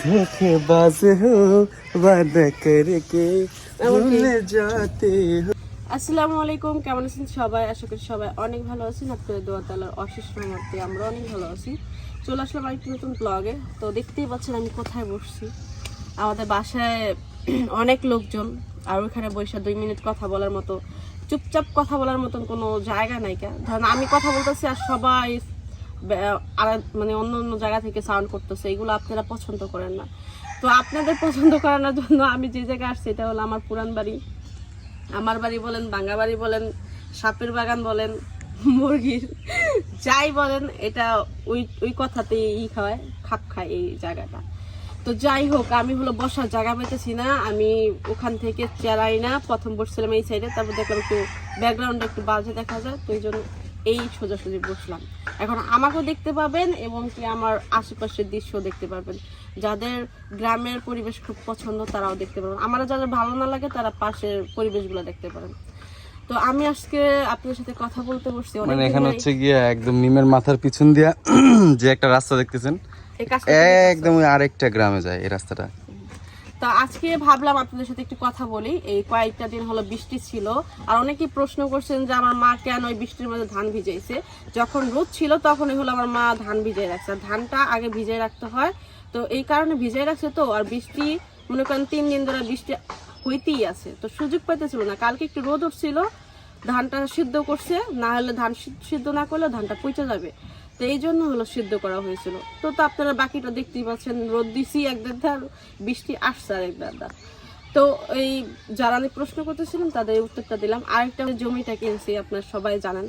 ধোকেবাজ হো বাদা করকে ভুলে যাতে হো আসসালামু আলাইকুম কেমন আছেন সবাই? আশা করি সবাই অনেক ভালো আছেন। আপনাদের দোয়া তালার অশেষ রহমতে আমরা অনেক ভালো আছি। চলে আসলাম আরেকটি নতুন ব্লগে তো দেখতেই পাচ্ছেন আমি কোথায় বসছি। আমাদের বাসায় অনেক লোকজন আর ওইখানে বসে দুই মিনিট কথা বলার মতো চুপচাপ কথা বলার মতন কোনো জায়গা নাই কেন ধরেন আমি কথা বলতেছি আর সবাই মানে অন্য অন্য জায়গা থেকে সাউন্ড করতেছে, এগুলো আপনারা পছন্দ করেন না। তো আপনাদের পছন্দ করানোর জন্য আমি যে জায়গায় আসছি, এটা হলো আমার পুরান বাড়ি। আমার বাড়ি বলেন বাঙ্গা বাড়ি বলেন, সাপের বাগান বলেন, মুরগির যাই বলেন, এটা ওই ওই কথাতেই ই খাওয়ায় খাপ খায় এই জায়গাটা। তো যাই হোক, আমি হলো বসার জায়গা পেতেছি না, আমি ওখান থেকে চেরাই না, প্রথম বসছিলাম এই সাইডে তারপর দেখলাম একটু ব্যাকগ্রাউন্ডে একটু বাজে দেখা যায়, তো এই জন্য এই সোজাসুজি বসলাম। এখন আমাকেও দেখতে পাবেন এবং কি আমার আশেপাশের দৃশ্য দেখতে পাবেন যাদের গ্রামের পরিবেশ খুব পছন্দ তারাও দেখতে পাবেন আমার যাদের ভালো না লাগে তারা পাশের পরিবেশগুলো দেখতে পারেন। তো আমি আজকে আপনার সাথে কথা বলতে বসছি মানে এখানে হচ্ছে গিয়ে একদম নিমের মাথার পিছন দিয়া যে একটা রাস্তা দেখতেছেন একদম আরেকটা গ্রামে যায় এই রাস্তাটা। তো আজকে ভাবলাম আপনাদের সাথে একটু কথা বলি। এই কয়েকটা দিন হলো বৃষ্টি ছিল, আর অনেকেই প্রশ্ন করছেন যে আমার মা কেন ওই বৃষ্টির মধ্যে ধান ভিজাইছে? যখন রোদ ছিল তখনই হলো আমার মা ধান ভিজিয়ে রাখছে ধানটা আগে ভিজিয়ে রাখতে হয়। তো এই কারণে ভিজিয়ে রাখছে তো, আর বৃষ্টি, মনে করেন তিন দিন ধরে বৃষ্টি হইতেই আছে। তো সুযোগ পাইতেছিল না, কালকে একটু রোদ উঠছিল, ধানটা সিদ্ধ করছে, না হলে ধান সিদ্ধ না করলে ধানটা পচে যাবে। তো এই জন্য হলো সিদ্ধ করা হয়েছিল। তো তো আপনারা বাকিটা দেখতেই পাচ্ছেন, রোদ দিছি এক দেড় বৃষ্টি আসছে আর এক দেড় তো এই যারা আমি প্রশ্ন করতেছিলাম তাদের উত্তরটা দিলাম। আরেকটা জমিটা কিনছি, আপনার সবাই জানেন।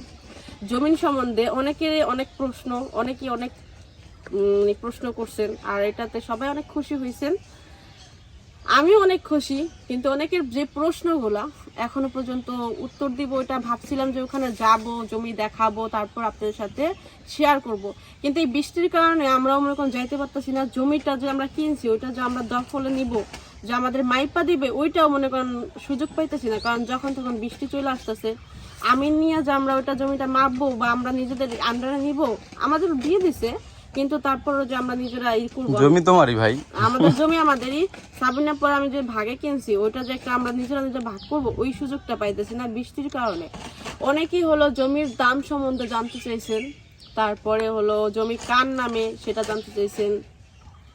জমিন সম্বন্ধে অনেকেরই অনেক প্রশ্ন অনেকেই অনেক প্রশ্ন করছেন, আর এটাতে সবাই অনেক খুশি হয়েছেন আমিও অনেক খুশি, কিন্তু অনেকের যে প্রশ্নগুলা, এখনও পর্যন্ত উত্তর দিব, এটা ভাবছিলাম যে ওখানে যাব, জমি দেখাবো, তারপর আপনাদের সাথে শেয়ার করব। কিন্তু এই বৃষ্টির কারণে আমরাও মনে করেন যাইতে পারতেছি না, জমিটা যে আমরা কিনছি, ওইটা যে আমরা দখলে নিব, যে আমাদের মাইপা দিবে, ওইটাও মনে করেন সুযোগ পাইতেছি না, কারণ যখন তখন বৃষ্টি চলে আসতেছে আমি নিয়ে যে আমরা ওইটা জমিটা মাপবো বা আমরা নিজেদের আন্ডারে নিব আমাদের দিয়ে দিছে কিন্তু তারপরও যে আমরা নিজেরা ই করব জমি তোমারই ভাই। আমাদের জমি আমাদেরই। সাবিনা পর আমি যে ভাগে কিনছি ওইটা যে একটা আমরা নিজেরা নিজে ভাগ করব ওই সুযোগটা পাইতেছি না বৃষ্টির কারণে। অনেকেই হলো জমির দাম সম্বন্ধে জানতে চাইছেন তারপরে হলো জমি কার নামে সেটা জানতে চাইছেন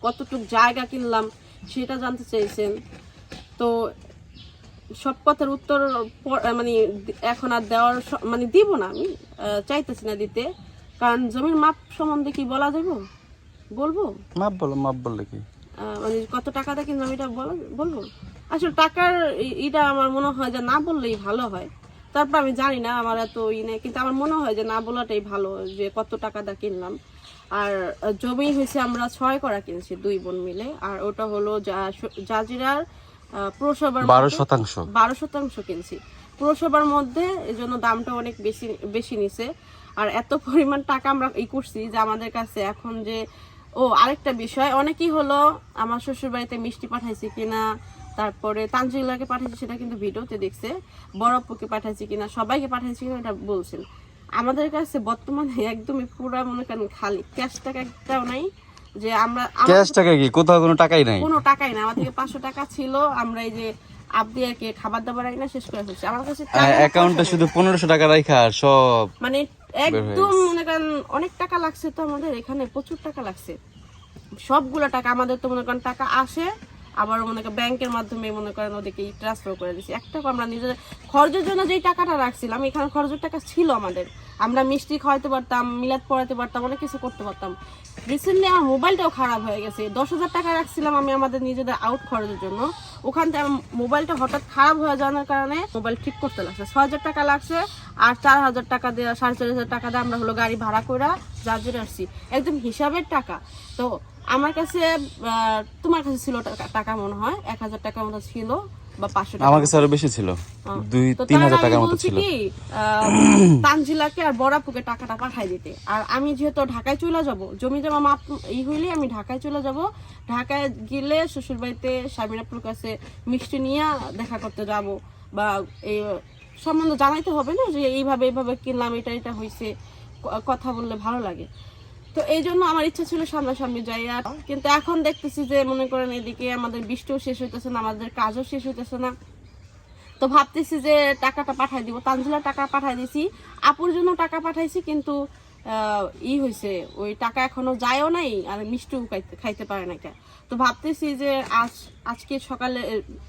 কতটুক জায়গা কিনলাম সেটা জানতে চাইছেন। তো সব কথার উত্তর মানে এখন আর দেওয়ার মানে দিব না আমি চাইতেছি না দিতে। কারণ জমির মাপ সম্বন্ধে কি বলা যাব বলব? মাপ বলো মাপ বললে কি? মানে কত টাকা দিয়ে কিনলাম এটা বলব? আসলে টাকার এটা আমার মনে হয় যে না বললেই ভালো হয়। তারপর আমি জানি না আমার এত ই নেই কিন্তু আমার মনে হয় যে না বলাটাই ভালো যে কত টাকা দিয়ে কিনলাম। আর জমি হয়েছে আমরা ছয় করা কিনছি দুই বোন মিলে। আর ওটা হলো জাজিরার পুরসভার বারো শতাংশ। বারো শতাংশ কিনছি। পুরসভার মধ্যে এই জন্য দামটা অনেক বেশি বেশি নিছে। আর এত পরিমাণ টাকা আমরা ই করছি যে আমাদের কাছে এখন যে ও আরেকটা বিষয় অনেকেই হলো আমার শ্বশুর বাড়িতে মিষ্টি পাঠাইছি কিনা তারপরে তানজিলাকে পাঠাইছি সেটা কিন্তু ভিডিওতে দেখছে বরফকে পাঠাইছি কিনা সবাইকে পাঠাইছি কিনা এটা বলছেন। আমাদের কাছে বর্তমানে একদমই পুরা মনে করেন খালি ক্যাশ টাকা একটাও নাই যে আমরা ক্যাশ টাকা কি? কোথাও কোনো টাকাই নাই? কোনো টাকাই না আমার থেকে পাঁচশো টাকা ছিল আমরা এই যে খাবার দাবার শেষ করে ফেলছি। আমার কাছে অ্যাকাউন্টে শুধু পনেরোশো টাকা রাখা সব মানে একদম মনে করেন, অনেক টাকা লাগছে তো আমাদের এখানে, প্রচুর টাকা লাগছে। সবগুলো টাকা, আমাদের তো মনে করেন টাকা আসে, আবার মনে করেন ব্যাংকের মাধ্যমে মনে করেন ওদেরকে ট্রান্সফার করে দিচ্ছি একটা আমরা নিজেদের খরচের জন্য যেই টাকাটা রাখছিলাম, এখানে খরচের টাকা ছিল আমাদের। আমরা মিষ্টি খাওয়াতে পারতাম, মিলাদ পড়াতে পারতাম, অনেক কিছু করতে পারতাম। রিসেন্টলি আমার মোবাইলটাও খারাপ হয়ে গেছে। দশ হাজার টাকা রাখছিলাম আমি আমাদের নিজেদের আউট খরচের জন্য। ওখান থেকে আমার মোবাইলটা হঠাৎ খারাপ হয়ে যাওয়ার কারণে মোবাইল ঠিক করতে লাগছে। ছ হাজার টাকা লাগছে আর চার হাজার টাকা দিয়ে, সাড়ে চার হাজার টাকা দিয়ে আমরা হলো গাড়ি ভাড়া করে জাজির আসছি। একদম হিসাবের টাকা। তো আমার কাছে তোমার কাছে ছিল টাকা- টাকা মনে হয়? এক হাজার টাকার মতো ছিল। বা পাঁচশো টাকা। আমার কাছে আরও বেশি ছিল। দুই তিন হাজার টাকার মতো ছিল। তানজিলাকে আর বড়াপুকে টাকাটা পাঠাই দিতে। আর আমি যেহেতু ঢাকায় চলে যাব জমি জমা মাপ এই হইলে আমি ঢাকায় চলে যাব। ঢাকায় গেলে শ্বশুর বাড়িতে স্বামীনাপুর কাছে মিষ্টি নিয়ে দেখা করতে যাব। বা এই সম্বন্ধে জানাইতে হবে না যে এইভাবে এইভাবে কিনলাম এটা এটা হয়েছে কথা বললে ভালো লাগে। তো এই জন্য আমার ইচ্ছা ছিল সামনাসামনি যাই আর কিন্তু এখন দেখতেছি যে, মনে করেন এদিকে আমাদের বৃষ্টিও শেষ হইতেছে না, আমাদের কাজও শেষ হইতেছে না। তো ভাবতেছি যে, টাকাটা পাঠাই দিব। তানজিলা টাকা পাঠাই দিছি। আপুর জন্য টাকা পাঠাইছি, কিন্তু ই হয়েছে ওই টাকা এখনও যায়ও নাই আর মিষ্টিও খাইতে খাইতে পারে না তো ভাবতেছি যে, আজ, আজকে সকালে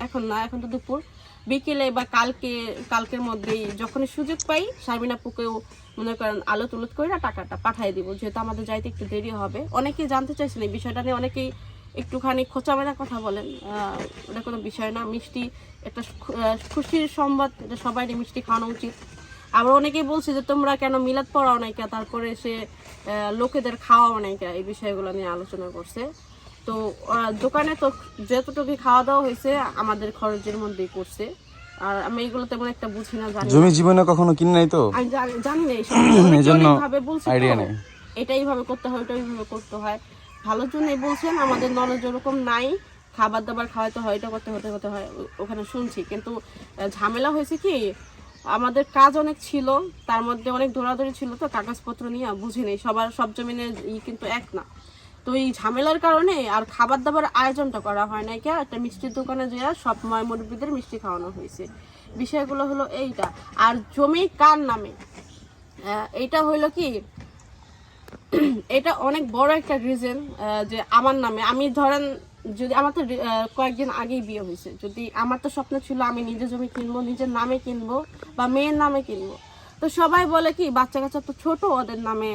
এখন না, এখন তো দুপুর। বিকেলে বা কালকে, কালকের মধ্যেই যখনই সুযোগ পাই, শারমিন আপুকেও মনে করেন আলো তুলত করে টাকাটা পাঠাই দিব। যেহেতু আমাদের যাইতে একটু দেরি হবে। অনেকেই জানতে চাইছেন এই বিষয়টা নিয়ে। অনেকেই একটুখানি খোঁচামেলা কথা বলেন। ওটা কোনো বিষয় না। মিষ্টি একটা খুশির সংবাদ, এটা সবারই মিষ্টি খাওয়ানো উচিত। আবার অনেকেই বলছে যে, তোমরা কেন মিলাদ পড়াও নাই কে তারপরে সে লোকেদের খাওয়াও নাই কে এই বিষয়গুলো নিয়ে আলোচনা করছে। তো দোকানে তো যতটুকু খাওয়া দাওয়া হয়েছে আমাদের খরচের মধ্যেই করছে আর আমি এগুলো তেমন একটা বুঝি না জানি জমি জীবনে কখনো কিনে নাই তো? আমি জানি- জানি না এইসব। এই জন্য ভাবে বলছে idea তো, নেই। এটা এইভাবে করতে হয় ওটা এইভাবে করতে হয়। ভালোর জন্যই বলছেন আমাদের নলেজ ওরকম নাই খাবার দাবার খাওয়াইতে হয় এটা করতে হতে হতে হয় ওখানে শুনছি। কিন্তু ঝামেলা হয়েছে কি আমাদের কাজ অনেক ছিল তার মধ্যে অনেক দৌড়াদৌড়ি ছিল তো কাগজপত্র নিয়ে বুঝি নেই সবার সব জমিনের ই কিন্তু এক না। তো এই ঝামেলার কারণে আর খাবার দাবার আয়োজনটা করা হয় না কি? একটা মিষ্টির দোকানে যে সব ময় মুরব্বীদের মিষ্টি খাওয়ানো হয়েছে। বিষয়গুলো হলো এইটা। আর জমি কার নামে? এটা হইল কি, এটা অনেক বড় একটা রিজন যে আমার নামে। আমি ধরেন যদি আমার তো কয়েকদিন আগেই বিয়ে হয়েছে। যদি আমার তো স্বপ্ন ছিল আমি নিজে জমি কিনবো, নিজের নামে কিনবো বা মেয়ের নামে কিনবো। তো সবাই বলে কি বাচ্চা কাচ্চা তো ছোট, ওদের নামে,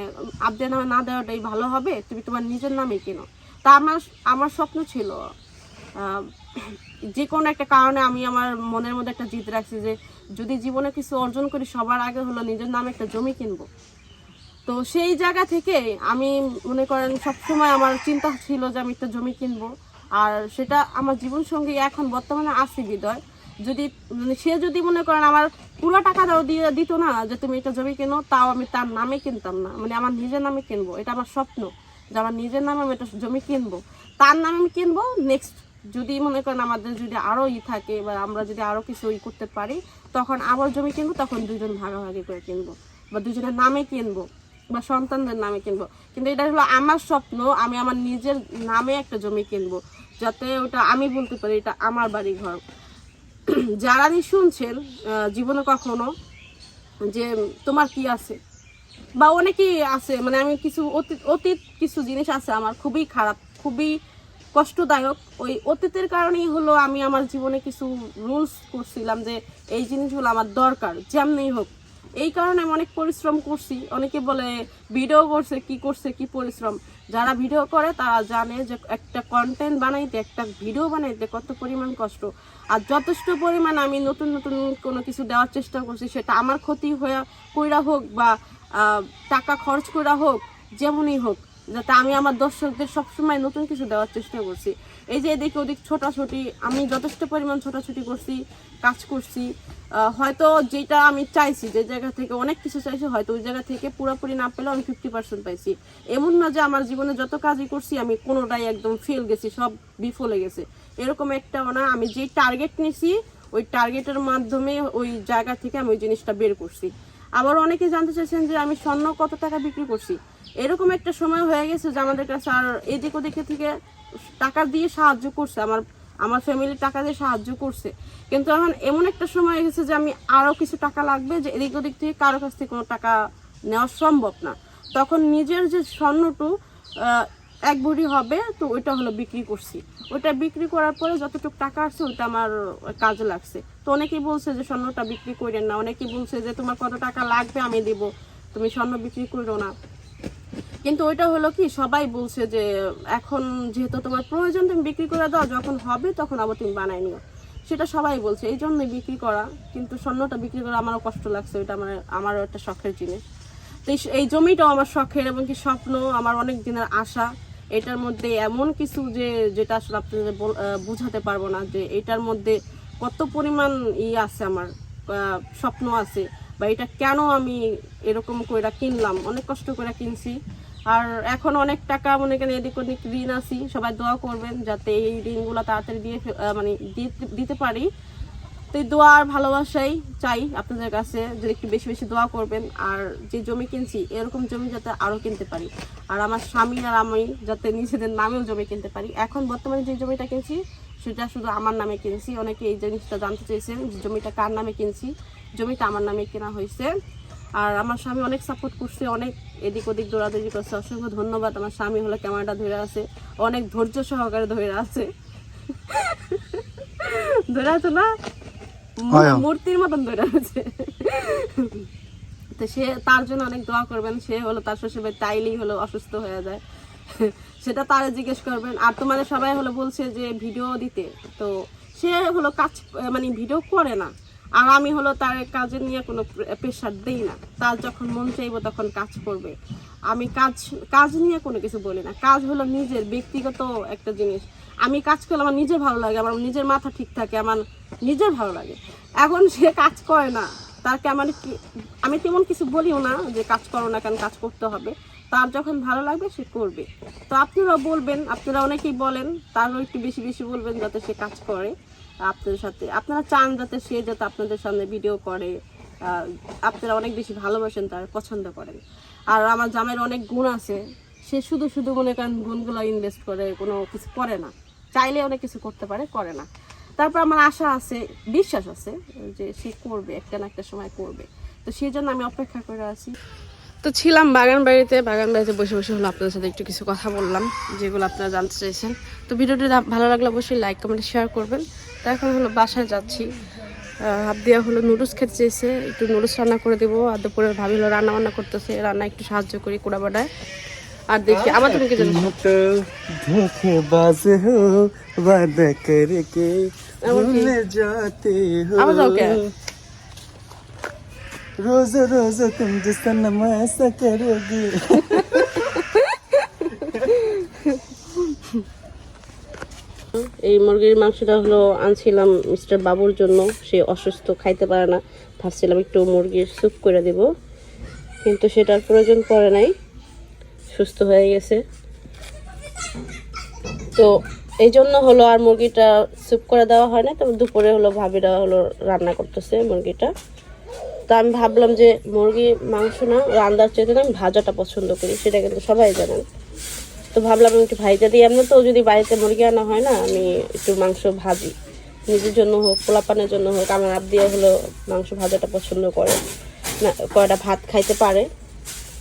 আবদের নামে না দেওয়াটাই ভালো হবে, তুমি তোমার নিজের নামে কিনো। তা আমার আমার স্বপ্ন ছিল যে কোনো একটা কারণে আমি আমার মনের মধ্যে একটা জিদ রাখছি যে, যদি জীবনে কিছু অর্জন করি, সবার আগে হলো নিজের নামে একটা জমি কিনবো। তো সেই জায়গা থেকে আমি মনে করেন সবসময় আমার চিন্তা ছিল যে আমি একটা জমি কিনবো। আর সেটা আমার জীবন সঙ্গী এখন বর্তমানে আছে হৃদয় যদি মানে সে যদি মনে করেন আমার পুরো টাকা দাও দিয়ে দিত না, যে তুমি এটা জমি কেনো, তাও আমি তার নামে কিনতাম না। মানে আমার নিজের নামে কিনবো, এটা আমার স্বপ্ন যে আমার নিজের নামে আমি একটা জমি কিনবো। তার নামে আমি কিনবো নেক্সট যদি মনে করেন আমাদের যদি আরও ই থাকে বা আমরা যদি আরও কিছু ই করতে পারি, তখন আবার জমি কিনবো, তখন দুজন ভাগাভাগি করে কিনবো বা দুজনের নামে কিনবো বা সন্তানদের নামে কিনবো। কিন্তু এটা হলো আমার স্বপ্ন, আমি আমার নিজের নামে একটা জমি কিনবো, যাতে ওটা আমি বলতে পারি এটা আমার বাড়ি ঘর যারা নি শুনছেন জীবনে কখনো যে তোমার কি আছে? বা অনেকেই আছে মানে আমি কিছু অতীত অতীত কিছু জিনিস আছে আমার খুবই খারাপ, খুবই কষ্টদায়ক। ওই অতীতের কারণেই হলো আমি আমার জীবনে কিছু রুলস করছিলাম যে এই জিনিসগুলো আমার দরকার যেমনি হোক। এই কারণে আমি অনেক পরিশ্রম করছি। অনেকে বলে, ভিডিও করছে, কি করছে, কি পরিশ্রম? যারা ভিডিও করে, তারা জানে যে একটা কন্টেন্ট বানাইতে, একটা ভিডিও বানাইতে কত পরিমাণ কষ্ট। আর যথেষ্ট পরিমাণ আমি নতুন নতুন কোনো কিছু দেওয়ার চেষ্টা করছি, সেটা আমার ক্ষতি হয়ে, কইরা হোক বা টাকা খরচ করা হোক, যেমনই হোক, যাতে আমি আমার দর্শকদের সবসময় নতুন কিছু দেওয়ার চেষ্টা করছি। এই যে এদিকে ওদিক ছোটাছুটি, আমি যথেষ্ট পরিমাণ ছোটাছুটি করছি, কাজ করছি। হয়তো যেটা আমি চাইছি, যে জায়গা থেকে অনেক কিছু চাইছি, হয়তো ওই জায়গা থেকে পুরোপুরি না পেলেও আমি ফিফটি পার্সেন্ট পাইছি। এমন না যে আমার জীবনে যত কাজই করছি, আমি কোনোটাই একদম ফেল গেছি, সব বিফলে গেছে। এরকম একটাও না, আমি যে টার্গেট নিছি, ওই টার্গেটের মাধ্যমে ওই জায়গা থেকে আমি ওই জিনিসটা বের করছি। আবার অনেকে জানতে চাইছেন যে আমি স্বর্ণ কত টাকা বিক্রি করছি? এরকম একটা সময় হয়ে গেছে যে আমাদের কাছে আর এদিক ওদিকে থেকে টাকা দিয়ে সাহায্য করছে, আমার আমার ফ্যামিলি টাকা দিয়ে সাহায্য করছে। কিন্তু এখন এমন একটা সময় গেছে যে আমি আরও কিছু টাকা লাগবে যে এদিক ওদিক থেকে কারও কাছ থেকে কোনো টাকা নেওয়া সম্ভব না। তখন নিজের যে স্বর্ণটু এক ভরি হবে, তো ওইটা হলো বিক্রি করছি। ওইটা বিক্রি করার পরে যতটুকু টাকা আসছে, ওইটা আমার কাজে লাগছে। তো অনেকেই বলছে যে স্বর্ণটা বিক্রি করেন না, অনেকেই বলছে যে তোমার কত টাকা লাগবে আমি দিব, তুমি স্বর্ণ বিক্রি করো না। কিন্তু ওইটা হলো কি, সবাই বলছে যে এখন যেহেতু তোমার প্রয়োজন, তুমি বিক্রি করে দাও, যখন হবে তখন আবার তুমি বানাই নিও। সেটা সবাই বলছে, এই জন্যই বিক্রি করা। কিন্তু স্বর্ণটা বিক্রি করা আমারও কষ্ট লাগছে ওইটা আমার আমারও একটা শখের জিনিস। তো এই- জমিটাও আমার শখের এবং কি স্বপ্ন, আমার অনেক দিনের আশা। এটার মধ্যে এমন কিছু যে, যেটা আসলে আপনাদের বোঝাতে পারব না, যে এটার মধ্যে কত পরিমাণ ই আছে আমার স্বপ্ন আছে, বা এটা কেন আমি এরকম করে কিনলাম, অনেক কষ্ট করে কিনছি। আর এখন অনেক টাকা, মনে করেন এদিক ওদিক ঋণ আছি, সবাই দোয়া করবেন যাতে এই ঋণগুলো তাড়াতাড়ি দিয়ে মানে দিতে- পারি। তো এই দোয়ার ভালোবাসাই চাই আপনাদের কাছে, যদি একটু বেশি বেশি দোয়া করবেন। আর যে জমি কিনছি, এরকম জমি যাতে আরও কিনতে পারি। আর আমার স্বামী আর আমি যাতে নিজেদের নামেও জমি কিনতে পারি। এখন বর্তমানে যে জমিটা কিনছি, সেটা শুধু আমার নামে কিনছি। অনেকে এই জিনিসটা জানতে চেয়েছেন জমিটা কার নামে কিনছি? জমিটা আমার নামে কেনা হয়েছে। আর আমার স্বামী অনেক সাপোর্ট করছে অনেক এদিক ওদিক দৌড়াদৌড়ি করছে। অসংখ্য ধন্যবাদ আমার স্বামী হলো ক্যামেরাটা ধরে আছে। অনেক ধৈর্য সহকারে ধরে আছে। ধরে আছে না? মূর্তির মতন ধরে আছে। তো সে তার জন্য অনেক দোয়া করবেন। সে হলো তার শ্বশুরবাড়ি তাইলেই হলো অসুস্থ হয়ে যায়। সেটা তারা জিজ্ঞেস করবেন। আর তোমাদের সবাই হলো বলছে যে ভিডিও দিতে। তো সে হলো কাজ মানে ভিডিও করে না। আর আমি হলো তার কাজের নিয়ে কোনো প্রেশার দেই না। তার যখন মন চাইব তখন কাজ করবে। আমি কাজ কাজ নিয়ে কোনো কিছু বলি না। কাজ হলো নিজের ব্যক্তিগত একটা জিনিস। আমি কাজ করলে আমার নিজের ভালো লাগে, আমার নিজের মাথা ঠিক থাকে, আমার নিজের ভালো লাগে। এখন সে কাজ করে না। তাকে আমার আমি তেমন কিছু বলিও না যে কাজ করো না কেন, কাজ করতে হবে। তার যখন ভালো লাগবে সে করবে। তো আপনারা বলবেন, আপনারা অনেকেই বলেন, তারও একটু বেশি বেশি বলবেন যাতে সে কাজ করে। আপনাদের সাথে। আপনারা চান যাতে সে যাতে আপনাদের সামনে ভিডিও করে আপনারা অনেক বেশি ভালোবাসেন তার, পছন্দ করেন। আর আমার জামের অনেক গুণ আছে। সে শুধু শুধু মনে করেন গুণগুলো ইনভেস্ট করে, কোনো কিছু করে না। চাইলে অনেক কিছু করতে পারে, করে না। তারপর আমার আশা আছে, বিশ্বাস আছে, যে সে করবে, একটা না একটা সময় করবে। তো সেই জন্য আমি অপেক্ষা করে আছি। তো ছিলাম বাগান বাড়িতে বাগান বাড়িতে বসে বসে হলো আপনাদের সাথে একটু কিছু কথা বললাম, যেগুলো আপনারা জানতে চাইছেন। তো ভিডিওটি ভালো লাগলে অবশ্যই লাইক কমেন্ট শেয়ার করবেন। তো এখন হলো বাসায় যাচ্ছি হাত দেওয়া হলো নুডলস খেতে চেয়েছে একটু নুডলস রান্না করে দেবো আর দুপুরে ভাবি হলো রান্না বান্না করতেছে রান্না একটু সাহায্য করি কুড়া বাড়ায় আর দেখি আমার তুমি কি জানো तो धोखेबाज हो वादा करके भूल जाते हो आवाज आओ क्या? रोज रोज तुम जिस सनम ऐसा करोगे এই মুরগির মাংসটা হলো আনছিলাম মিস্টার বাবুর জন্য। সে অসুস্থ, খাইতে পারে না। ভাবছিলাম একটু মুরগির স্যুপ করে দেব। কিন্তু সেটার প্রয়োজন পড়ে নাই। সুস্থ হয়ে গেছে। তো এই জন্য হলো আর মুরগিটা স্যুপ করে দেওয়া হয় না তবে দুপুরে হলো ভাবিরা হলো রান্না করতেছে মুরগিটা। তো আমি ভাবলাম যে মুরগি মাংস না রান্নার চেয়ে আমি ভাজাটা পছন্দ করি, সেটা কিন্তু সবাই জানেন। তো ভাবলাম একটু ভাইজা দিই। এমনি তো যদি বাড়িতে মুরগি আনা হয় না, আমি একটু মাংস ভাজি। নিজের জন্য হোক, পোলাপানের জন্য হোক, আমার আপ দিয়ে হলো মাংস ভাজাটা পছন্দ করে। না, কয়টা ভাত খাইতে পারে,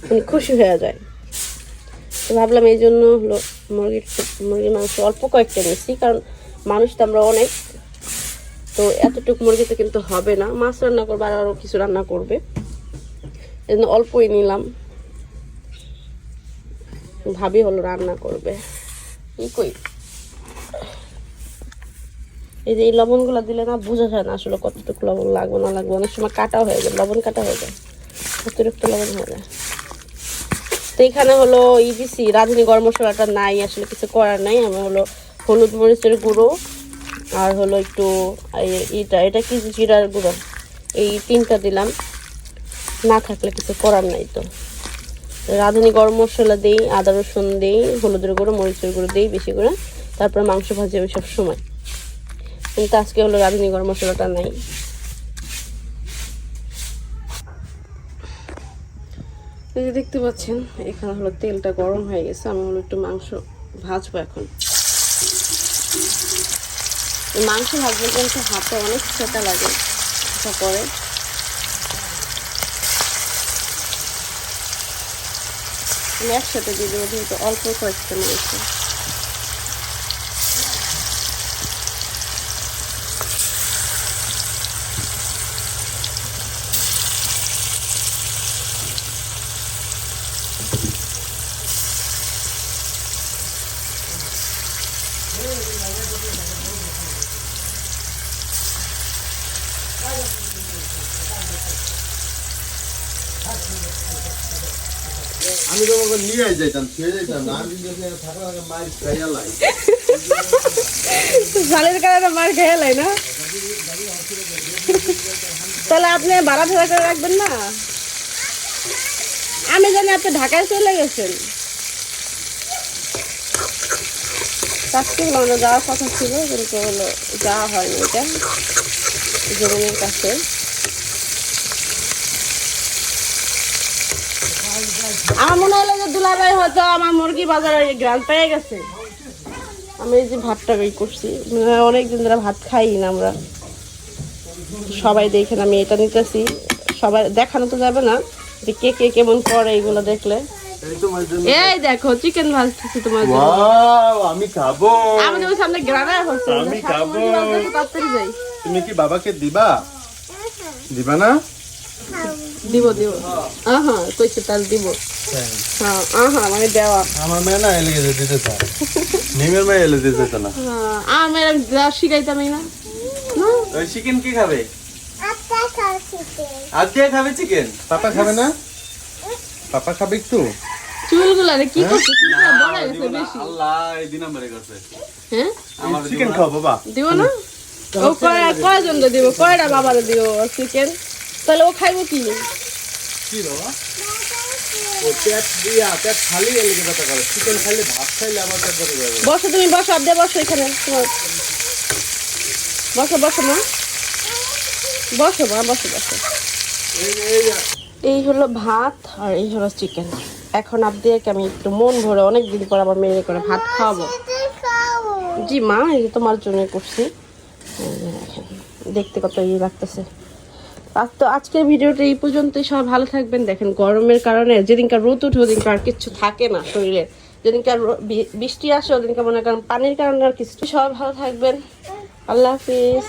উনি খুশি হয়ে যায়। তো ভাবলাম এই জন্য হলো মুরগির মুরগির মাংস অল্প কয়েকটা নিচ্ছি কারণ মানুষ তো আমরা অনেক। তো এতটুকু মুরগিতে কিন্তু হবে না। মাছ রান্না করবে আর আরও কিছু রান্না করবে। এই জন্য অল্পই নিলাম। ভাবি হলো রান্না করবে। কি কই? এই যে এই লবণগুলো দিলে না বোঝা যায় না আসলে কতটুকু লবণ লাগবে না লাগবে। অনেক সময় কাটা হয়ে যায় লবণ কাটা হয়ে যায় অতিরিক্ত লবণ হয়ে যায়। তো এখানে হলো ইবিসি রাঁধুনি গরম মশলাটা নাই আসলে কিছু করার নাই। আমি হলো হলুদ মরিচের গুঁড়ো আর হলো একটু এটা এটা কি জিরার গুঁড়ো? এই তিনটা দিলাম না থাকলে কিছু করার নাই তো। রাঁধুনি গরম মশলা দিই, আদা রসুন দিই, হলুদের গুঁড়ো, মরিচের গুঁড়ো দিই বেশি করে। তারপর মাংস ভাজি আমি সব সময় কিন্তু আজকে হলো রাঁধুনি গরম মশলাটা নাই। এই যে দেখতে পাচ্ছেন, এখানে হলো তেলটা গরম হয়ে গেছে, আমি হলো একটু মাংস ভাজবো এখন। মাংস ভাজবো কিন্তু হাতে অনেক সেটা লাগে করে আমি একসাথে দিয়ে দেবো যেহেতু অল্প কয়েকটা মাংস ঝালের কারণে মার না? তাহলে আপনি ভাড়া ভাড়া করে রাখবেন না? আমি জানি আপনি ঢাকায় চলে গেছেন। আমাদের যাওয়ার কথা ছিল, কিন্তু হলো যাওয়া হয়নি এটা, জমিনের কাছে। আমার মনে হলো যে দুলাভাই হয়তো আমার মুরগি বাজারে গ্রান পেয়ে গেছে। আমি এই যে ভাতটা বের করছি। মানে অনেকদিন ধরে ভাত খাই না আমরা। সবাই দেখেন আমি এটা নিতেছি। সবাই দেখানো তো যাবে না যে কে কে কেমন করে এগুলো দেখলে। এই দেখো চিকেন ভাজতেছি তোমার জন্য। আমি খাব। আমি তো সামনে গ্রানার হচ্ছে আমি খাব। তুমি কি বাবাকে দিবা? দিবা না? দিব দিব। আহা কইছে তার দিব? হ্যাঁ। আহা মানে দেওয়া। আমার মেয়ে না এলে গেছে দিতে চায়। নিমের মেয়ে এলে দিতে চায় না। হ্যাঁ, আর মেয়েরা যা শিখাইতাম না। ওই চিকেন কি খাবে? আজকে খাবে চিকেন পাপা খাবে না? পাপা খাবে একটু? চুলগুলা রে কি করছে? চুলগুলা বড় হয়ে গেছে বেশি। আল্লাহ এই দুই নম্বরে করছে। হ্যাঁ? চিকেন খাও বাবা। দিব না? ও কয় কয়জন তো দিব? কয়টা বাবারে দিব চিকেন তাহলে ও খাইবো কি? কি বাবা আমার বসো তুমি বসো দিয়ে বসো এখানে। বসো বসো মা। বসো মা বসো বসো। এই হলো ভাত আর এই হলো চিকেন। এখন আবদিয়াকে আমি একটু মন ভরে অনেক দিন পর আবার মেরে করে ভাত খাওয়াবো। জি মা এই যে তোমার জন্য করছি। দেখতে কত ইয়ে লাগতেছে। আর তো আজকের ভিডিওটা এই পর্যন্তই। সব ভালো থাকবেন। দেখেন গরমের কারণে যেদিনকার রোদ উঠে ওদিনকার আর থাকে না শরীরে। যেদিনকার বৃষ্টি আসে, ওদিনকার মনে করেন পানির কারণে আর কিছু সবাই ভালো থাকবেন। আল্লাহ হাফিজ।